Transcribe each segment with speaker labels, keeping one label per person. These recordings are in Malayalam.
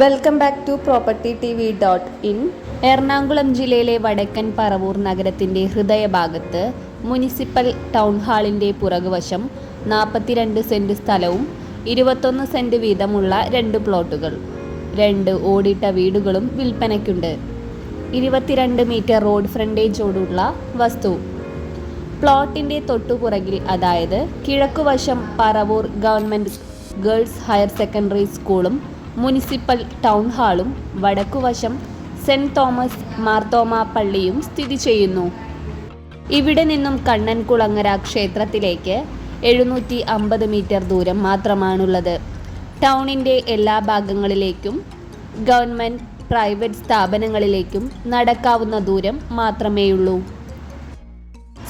Speaker 1: Welcome back to property T V dot in Ernakulam ജില്ലയിലെ വടക്കൻ പറവൂർ നഗരത്തിന്റെ ഹൃദയഭാഗത്ത് മുനിസിപ്പൽ ടൗൺ ഹാളിന്റെ പുറകുവശം നാൽപ്പത്തിരണ്ട് സെന്റ് സ്ഥലവും ഇരുപത്തൊന്ന് സെന്റ് വീതമുള്ള രണ്ട് പ്ലോട്ടുകൾ. രണ്ട് ഓടിട്ട വീടുകളും വിൽപ്പനയ്ക്കുണ്ട്. ഇരുപത്തിരണ്ട് മീറ്റർ റോഡ് ഫ്രണ്ടേജോടുള്ള വസ്തു. പ്ലോട്ടിന്റെ തൊട്ടുപുറകിൽ അതായത് കിഴക്കുവശം Paravur government girls higher secondary സ്കൂളും മുനിസിപ്പൽ ടൗൺ ഹാളും വടക്കുവശം സെന്റ് തോമസ് മാർത്തോമ പള്ളിയും സ്ഥിതി ചെയ്യുന്നു. ഇവിടെ നിന്നും കണ്ണൻകുളങ്ങര ക്ഷേത്രത്തിലേക്ക് എഴുന്നൂറ്റി അമ്പത് മീറ്റർ ദൂരം മാത്രമാണുള്ളത്. ടൗണിന്റെ എല്ലാ ഭാഗങ്ങളിലേക്കും ഗവൺമെന്റ് പ്രൈവറ്റ് സ്ഥാപനങ്ങളിലേക്കും നടക്കാവുന്ന ദൂരം മാത്രമേയുള്ളൂ.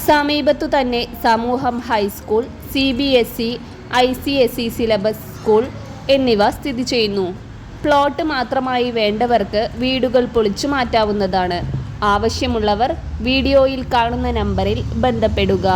Speaker 1: സമീപത്തു തന്നെ Samooham high school C B S E I C S E syllabus school എന്നിവ സ്ഥിതി ചെയ്യുന്നു. പ്ലോട്ട് മാത്രമായി വേണ്ടവർക്ക് വീടുകൾ പൊളിച്ചു മാറ്റാവുന്നതാണ്. ആവശ്യമുള്ളവർ വീഡിയോയിൽ കാണുന്ന നമ്പറിൽ ബന്ധപ്പെടുക.